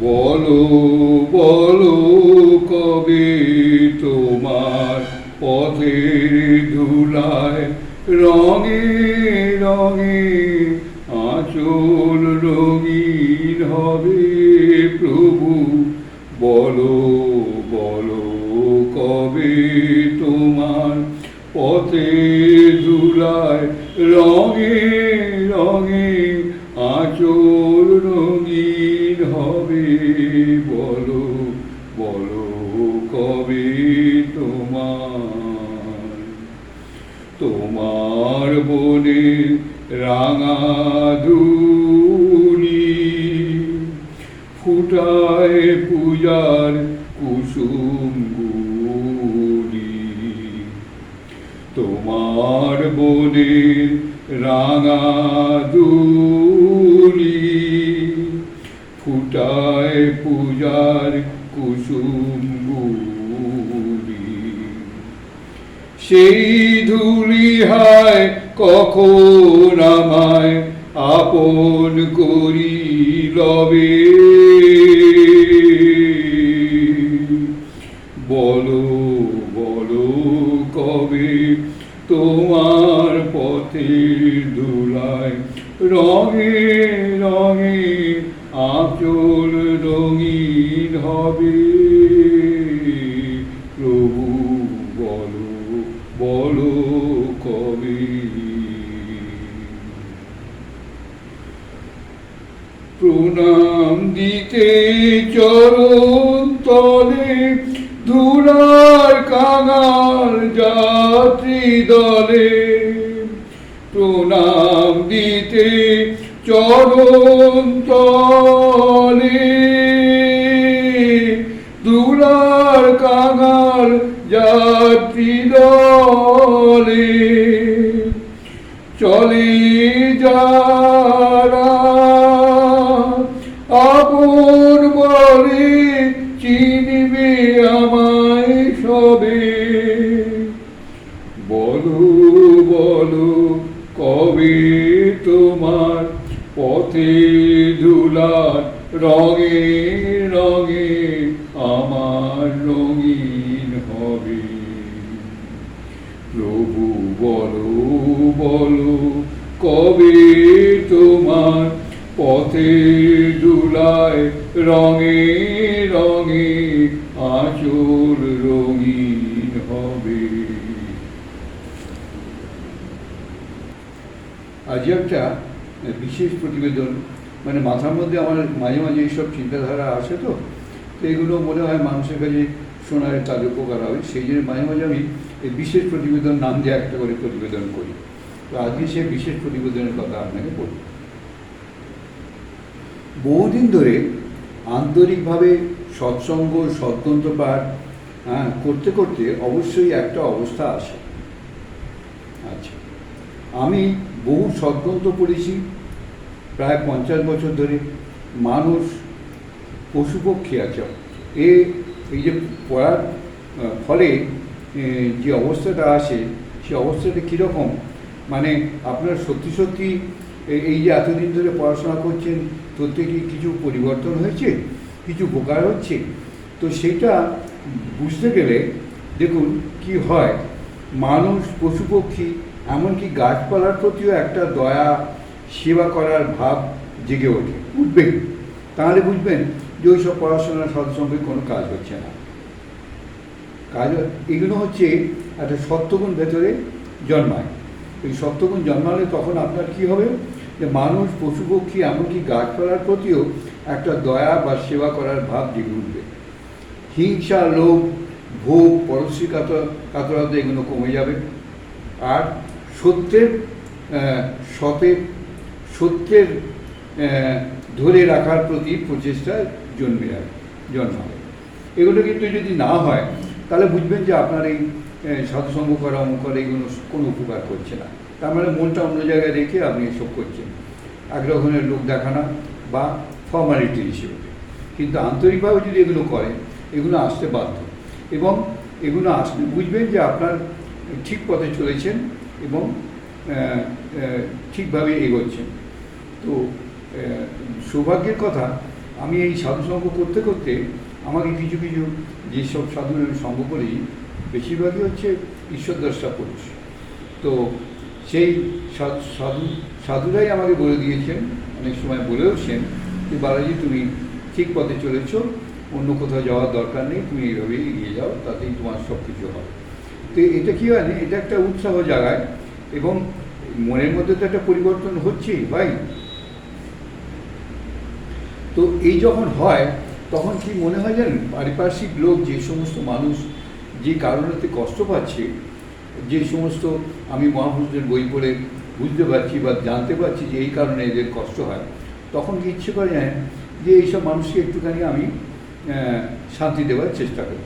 বলো বলো কবে তোমার পথের ধুলায় রঙে রঙে আঁচল রঙিন হবে প্রভু। বলো বলো কবে তোমার পথে ধুলায় রঙে তোমার বনে রাঙা দুলি ফুটায় পূজার কুসুম সেই ধুলি হায় কখন আমায় আপন করি লবে বলো কবে। প্রণাম দিতে চরণ তলে ধুলার কাঙাল যাত্রী দলে। প্রণাম দিতে চরণ তলে ধুলার কাঙাল যাত্রী দলে। চলে যারা আপন বলে চিনবে আমায় সবে। বলো বলো, কবে তোমার পথে ধুলার রঙে রঙে, আমার রঙিন হবে প্রভু বলো বলো, কবে তোমার পথে দুলায় রঙে রঙে আঁচল রঙিন হবে? আজ একটা বিশেষ প্রতিবেদন মানে মাথার মধ্যে আমার মাঝে মাঝে এইসব চিন্তাধারা আসে তো তো এগুলো মনে হয় মানুষের কাছে শোনার তাদের উপকার হবে। সেই জন্য মাঝে মাঝে আমি এই বিশেষ প্রতিবেদন নাম দিয়ে একটা করে প্রতিবেদন করি। তো আজকে সে বিশেষ প্রতিবেদনের কথা আপনাকে বলি বহুদিন ধরে আন্তরিকভাবে সৎসঙ্গ সৎতন্ত্র পাঠ হ্যাঁ করতে করতে অবশ্যই একটা অবস্থা আসে আচ্ছা আমি বহু সৎগ্রন্থ পড়েছি প্রায় পঞ্চাশ বছর ধরে। মানুষ, পশুপক্ষী আছে। এ, এই যে পড়ার ফলে যে অবস্থাটা আসে সে অবস্থাটা কীরকম? মানে আপনার সত্যি সত্যি এই যে এতদিন ধরে পড়াশোনা করছেন তোতে কি কিছু পরিবর্তন হয়েছে? কিছু উপকার হচ্ছে? তো সেটা বুঝতে গেলে দেখুন কি হয়, মানুষ পশু পক্ষী এমনকি গাছপালার প্রতিও একটা দয়া, সেবা করার ভাব জেগে ওঠে। উঠবেই তাহলে বুঝবেন যে ওই সব পড়াশোনার সৎসঙ্গে কোনো কাজ হচ্ছে না। কাজ এগুলো হচ্ছে একটা সত্যগুণ ভেতরে জন্মায়। এই সত্যগুণ জন্মালে তখন আপনার কি হবে? যে মানুষ, পশু, পক্ষী, এমনকি গাছপালার প্রতিও একটা দয়া বা সেবা করার ভাব জেগে উঠবে। হিংসা, লোভ, ভোগ, পরশ্রী কাতর, কাতরতা এগুলো কমে যাবে। আর সত্যের সতের সত্যের ধরে রাখার প্রতি প্রচেষ্টা জন্মে যাবে জন্মাবে। এগুলো কিন্তু যদি না হয়, তাহলে বুঝবেন যে আপনার এই আহ, সাধুসঙ্গ করা অমুক করা এগুলো কোনো উপকার করছে না। তার মানে মনটা অন্য জায়গায় রেখে আপনি এসব করছেন। এক রকমের লোক দেখানো বা ফর্মালিটি হিসেবে। কিন্তু আন্তরিকভাবে যদি এগুলো করেন এগুলো আসতে বাধ্য। এবং এগুলো আসলে বুঝবেন যে আপনার ঠিক পথে চলেছেন এবং ঠিকভাবে এগোচ্ছেন। তো সৌভাগ্যের কথা আমি এই সাধুসঙ্গ করতে করতে আমাকে কিছু কিছু যেসব সাধুর আমি সঙ্গ করি বেশিরভাগই হচ্ছে ঈশ্বর দ্রষ্টা পুরুষ। তো সেই সাধু সাধু, সাধুরাই আমাকে বলে দিয়েছেন, অনেক সময় বলেওছেন যে, বালাজি, তুমি ঠিক পথে চলেছ, অন্য কোথাও যাওয়ার দরকার নেই, তুমি এইভাবেই এগিয়ে যাও, তাতেই তোমার সব কিছু হবে। তো এটা কী হয় না এটা একটা উৎসাহ জাগায় এবং মনের মধ্যে তো একটা পরিবর্তন হচ্ছেই, ভাই। তো এই যখন হয়, তখন কি মনে হয় জানেন, পারিপার্শ্বিক লোক যে সমস্ত মানুষ যে কারণেতে কষ্ট পাচ্ছে, যে সমস্ত আমি মহাপুরুষদের বই পড়ে বুঝতে পারছি বা জানতে পারছি যে এই কারণে এদের কষ্ট হয়, তখন কি ইচ্ছে করে যায় যে এইসব মানুষকে একটুখানি আমি শান্তি দেওয়ার চেষ্টা করি।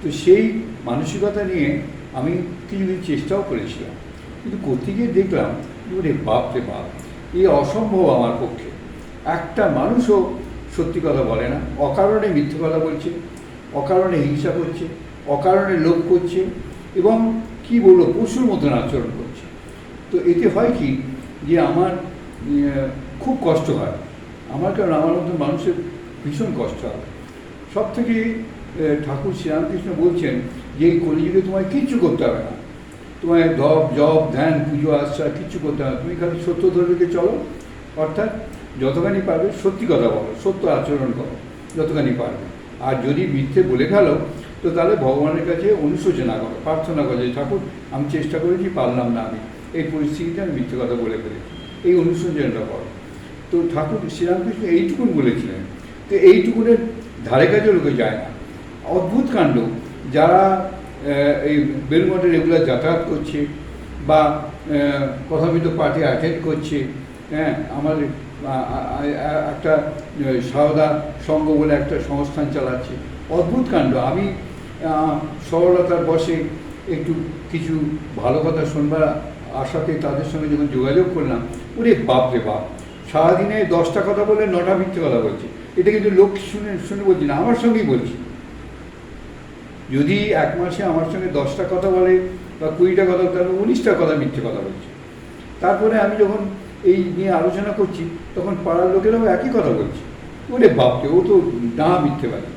তো সেই মানসিকতা নিয়ে আমি কিছুদিন চেষ্টাও করেছিলাম। কিন্তু করতে গিয়ে দেখলাম বাপ রে বাপ, এই অসম্ভব আমার পক্ষে। একটা মানুষও সত্যি কথা বলে না, অকারণে মিথ্যে কথা বলছে, অকারণে হিংসা করছে অকারণে লোভ করছে এবং কি বলব, পশুর মতন আচরণ করছে। তো এতে হয় কি যে আমার খুব কষ্ট হয়। আমার কারণ আমার মতন মানুষের ভীষণ কষ্ট হয়। সব থেকে ঠাকুর শ্রীরামকৃষ্ণ বলছেন যে এই কলিযুগে তোমায় কিচ্ছু করতে হবে না। তোমায় দপ জপ, ধ্যান, পুজো আশ্রা কিচ্ছু করতে হবে তুমি খালি সত্য ধর্মীকে চলো, অর্থাৎ যতখানি পারবে সত্যি কথা বলো, সত্য আচরণ করো, যতখানি পারবে। আর যদি মিথ্যে বলে গেলো তো তাহলে ভগবানের কাছে অনুশোচনা করো, প্রার্থনা করো যে, ঠাকুর, আমি চেষ্টা করেছি, পারলাম না আমি। এই পরিস্থিতিতে আমি মিথ্যে কথা বলে ফেলেছি। এই অনুশোচনাটা করো। তো ঠাকুর শ্রীরামকৃষ্ণ এইটুকুন বলেছিলেন। তো এইটুকুনের ধারে কাছে লোকে যায় না। অদ্ভুত কাণ্ড। যারা এই বেলমঠে রেগুলার যাতায়াত করছে বা কথামিত পার্টি অ্যাটেন্ড করছে হ্যাঁ আমাদের আ- আ- আ- একটা সারদা সংঘ বলে একটা সংস্থান চালাচ্ছে। অদ্ভুত কাণ্ড। আমি সরলতার বসে একটু কিছু ভালো কথা শুনবার আশাতে তাদের সঙ্গে যখন যোগাযোগ করলাম, ওরে বাপ রে বাপ, সারাদিনে দশটা কথা বলে নটা মিথ্যে কথা বলছে। এটা কিন্তু লোক শুনে শুনে বলছি না, আমার সঙ্গেই বলছি। যদি এক মাসে আমার সঙ্গে দশটা কথা বলে বা কুড়িটা কথা তাহলে উনিশটা কথা মিথ্যে কথা বলছে। তারপরে আমি যখন এই নিয়ে আলোচনা করছি, তখন পাড়ার লোকেরাও একই কথা বলছে। ওরে বাপকে ও তো না মিথ্যে পারে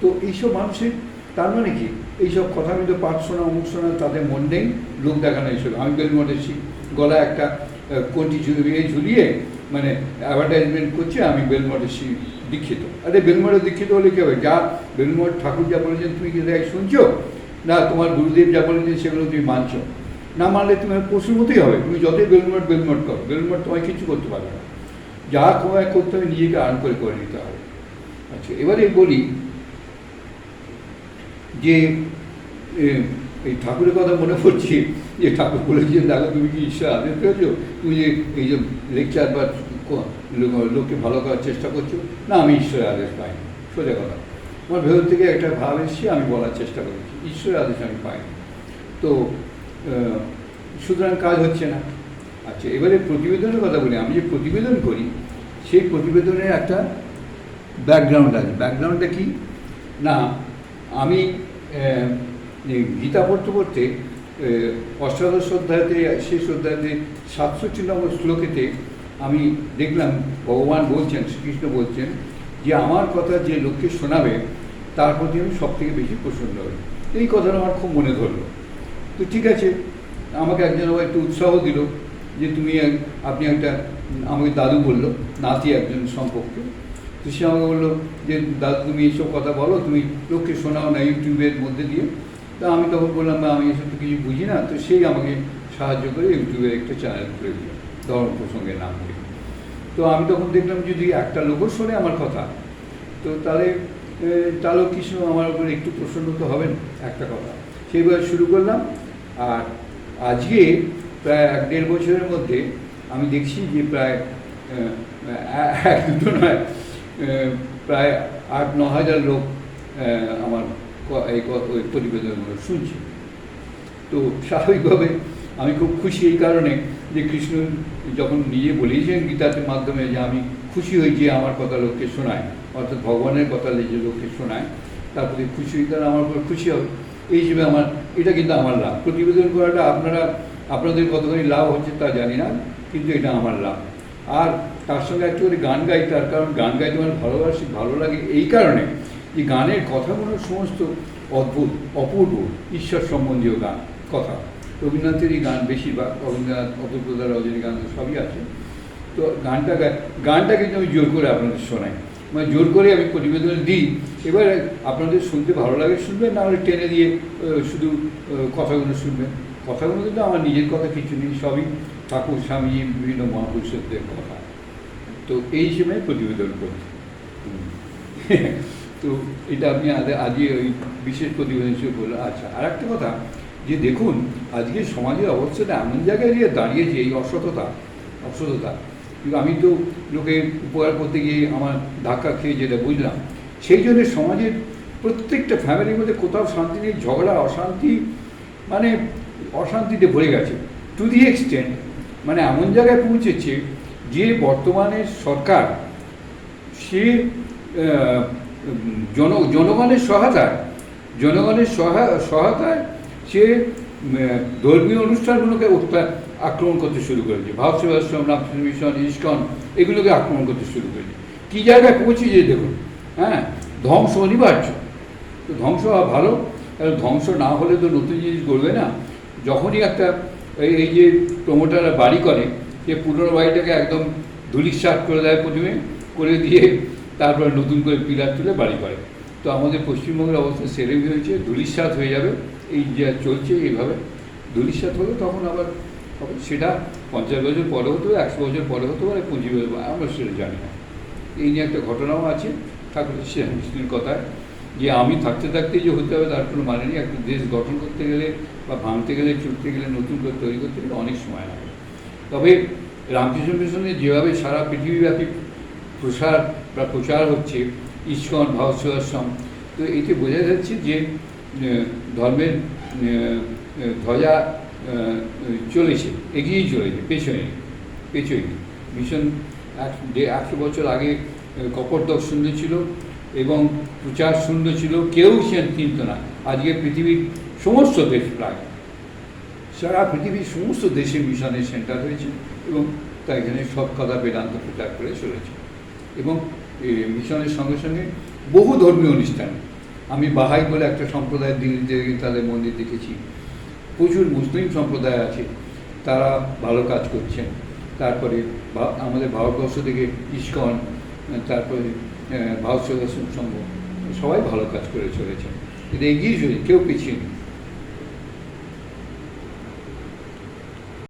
তো এইসব মানুষের তার মানে কি? এইসব কথা আমি তো পাঠ শোনা, অমুক শোনা, তাদের মন নেই, লোক দেখানো এইসব আমি বেলমঠে গলা একটা কোনটি ঝুলিয়ে ঝুলিয়ে মানে অ্যাডভার্টাইজমেন্ট করছে, আমি বেলমঠে দীক্ষিত। আরে বেলমঠে দীক্ষিত হলে কী হবে? যা বেলমঠ ঠাকুর যা বলেছেন, তুমি কি দেখ শুনছো? না, তোমার গুরুদেব যা বলেছেন, সেগুলো তুমি মানছো। না মানলে তুমি পশুর মতোই হবে। তুমি যতই বেলমঠ বেলমঠ করো। বেলমঠ তোমায় কিছু করতে পারবে না। যা তোমায় করতে হবে, নিজেকে আর্ন করে করে নিতে হবে। আচ্ছা এবারে বলি যে এই ঠাকুরের কথা মনে পড়ছে, যে ঠাকুর বলেছেন দেখো তুমি কি ঈশ্বর আদেশ পেয়েছ? তুমি যে এই যে লেকচার বা লোককে ভালো করার চেষ্টা করছ? না, আমি ঈশ্বরের আদেশ পাইনি। সোজা কথা। আমার ভেতর থেকে একটা ভাব এসছে, আমি বলার চেষ্টা করেছি। ঈশ্বরের আদেশ আমি পাইনি। তো সুতরাং কাজ হচ্ছে না। আচ্ছা এবারে প্রতিবেদনের কথা বলি। আমি যে প্রতিবেদন করি, সেই প্রতিবেদনের একটা ব্যাকগ্রাউন্ড আছে। ব্যাকগ্রাউন্ডটা কি? না, আমি গীতা পড়তে পড়তে অষ্টাদশ অধ্যায়তে, শেষ অধ্যায়তে, সাতষট্টি নম্বর শ্লোকেতে আমি দেখলাম ভগবান বলছেন, শ্রীকৃষ্ণ বলছেন যে, আমার কথা যে লোককে শোনাবে, তার প্রতি আমি সব থেকে বেশি প্রসন্ন হই। এই কথাটা আমার খুব মনে ধরলো। তো ঠিক আছে, আমাকে একজন আবার একটু উৎসাহ দিল যে, তুমি আপনি একটা, আমাকে দাদু বলল, নাতি একজন সম্পর্কে তো সে আমাকে বলল যে দাদু তুমি এইসব কথা বলো তুমি লোককে শোনাও না ইউটিউবের মধ্যে দিয়ে। তা আমি তখন বললাম "না, আমি এসব তো কিছু বুঝি না। তো সেই আমাকে সাহায্য করে ইউটিউবের একটা চ্যানেল করে দিল ধর্ম প্রসঙ্গের নাম দিয়ে তো আমি তখন দেখলাম যদি একটা লোকও শোনে আমার কথা তো তাহলে তাহলেও কিছু আমার উপরে একটু প্রসন্ন তো হবেন একটা কথা। সেইভাবে শুরু করলাম। আর আজকে প্রায় এক দেড় বছরের মধ্যে আমি দেখছি যে প্রায় এক দুটো নয় প্রায় আট, ন হাজার লোক আমার এই প্রতিবেদনগুলো শুনছে। তো স্বাভাবিকভাবে আমি খুব খুশি এই কারণে যে কৃষ্ণ যখন নিজে বলেইছেন গীতার মাধ্যমে যে আমি খুশি হই যে আমার কথা লোককে শোনায়, অর্থাৎ ভগবানের কথা যে লোককে শোনায়, তার প্রতি খুশি হই তারা আমার খুশি হবে। এই হিসেবে আমার, এটা কিন্তু আমার লাভ। প্রতিবেদন করাটা আপনারা, আপনাদের কতখানি লাভ হচ্ছে তা জানি না, কিন্তু এটা আমার লাভ। আর তার সঙ্গে একটু করে গান গাই, তার কারণ গান গাইতে আমার ভালোবাসি, ভালো লাগে এই কারণে যে গানের কথাগুলো সমস্ত অদ্ভুত, অপূর্ব, ঈশ্বর সম্বন্ধীয় গান, কথা। রবীন্দ্রনাথেরই গান বেশিরভাগ, রবীন্দ্রনাথ অতুলপ্রদা রজনীকান্ত সবই আছে। তো গানটা গানটা কিন্তু আমি জোর করে আপনাদের শোনাই। মানে জোর করে আমি প্রতিবেদন দিই। এবার আপনাদের শুনতে ভালো লাগে শুনবেন, না হলে টেনে দিয়ে শুধু কথাগুলো শুনবেন। কথাগুলো কিন্তু আমার নিজের কথা, কিছু নেই, সবই ঠাকুর, স্বামী, বিভিন্ন মহাপুরুষদের কথা। তো এই হিসেবে প্রতিবেদন করছি। তো এটা আপনি আজ- আজকে ওই বিশেষ প্রতিবেদন হিসেবে বললেন আচ্ছা আর একটা কথা, যে দেখুন, আজকে সমাজের অবস্থাটা এমন জায়গায় গিয়ে দাঁড়িয়েছে এই অসততা অসততা। কিন্তু আমি তো লোকে উপকার করতে গিয়ে আমার ধাক্কা খেয়ে যেটা বুঝলাম, সেই জন্য সমাজের প্রত্যেকটা ফ্যামিলির মধ্যে কোথাও শান্তি নেই, ঝগড়া, অশান্তি মানে অশান্তিতে ভরে গেছে। টু দি এক্সটেন্ট মানে এমন জায়গায় পৌঁছেছে যে বর্তমানে সরকার, সে জন, জনগণের সহায়তায়, জনগণের সহায় সহায়তায় সে ধর্মীয় অনুষ্ঠানগুলোকে আক্রমণ করতে শুরু করেছে। ভাব সেবাশ্রম, রামকৃষ্ণ মিশন, ইস্কন, এগুলোকে আক্রমণ করতে শুরু করেছে। কী জায়গায় পৌঁছেছে দেখুন হ্যাঁ ধ্বংস অনিবার্য। তো ধ্বংস হওয়া ভালো ধ্বংস না হলে তো নতুন জিনিস গড়বে না। যখনই একটা এই যে প্রমোটাররা বাড়ি করে সে পুরনো বাড়িটাকে একদম ধুলিস্বাদ করে দেয় প্রথমে, করে দিয়ে তারপরে নতুন করে পিলার তুলে বাড়ি করে। তো আমাদের পশ্চিমবঙ্গের অবস্থা সেরে হয়েছে ধুলিস্বাদ হয়ে যাবে, এই যা চলছে এইভাবে। ধুলিস্বাদ হলে তখন আবার সেটা পঞ্চাশ বছর পরে হতে পারে, একশো বছর পরে হতে পারে, পঁচিশ বছর আমরা সেটা জানি না। এই নিয়ে একটা ঘটনাও আছে, ঠাকুর শ্রীর কথায়, যে আমি থাকতে থাকতে যে হতে হবে, তার কোনো মানে নেই। একটা দেশ গঠন করতে গেলে বা ভাঙতে গেলে চুটতে গেলে, নতুন করে তৈরি করতে গেলে অনেক সময় লাগে। তবে রামকৃষ্ণ মিশনে যেভাবে সারা পৃথিবীব্যাপী প্রসার বা প্রচার হচ্ছে ইস্কন ভাবসাশ্রম তো এতে বোঝা যাচ্ছে যে ধর্মের ধ্বজা চলেছে এগিয়েই চলেছে পেছনে পেছনে। মিশন এক- যে একশো বছর আগে আহ, কপট শূন্য ছিল এবং প্রচার শূন্য ছিল কেউ সে চিনত না। আজকে পৃথিবীর সমস্ত দেশ প্রায় সারা পৃথিবীর সমস্ত দেশে মিশনের সেন্টার হয়েছে এবং তা এখানে সব কথা বেদান্ত প্রচার করে চলেছে। এবং মিশনের সঙ্গে সঙ্গে বহু ধর্মীয় অনুষ্ঠান। আমি বাহাই বলে একটা সম্প্রদায়ের দিল্লিতে তাদের মন্দির দেখেছি। প্রচুর মুসলিম সম্প্রদায় আছে। তারা ভালো কাজ করছেন। তারপরে আমাদের ভারতবর্ষ থেকে ইস্কন, তারপরে ভারত সেবাশ্রম সংঘ, সবাই ভালো কাজ করে চলেছে এটা এগিয়ে চলেছে কেউ পিছিয়ে নেই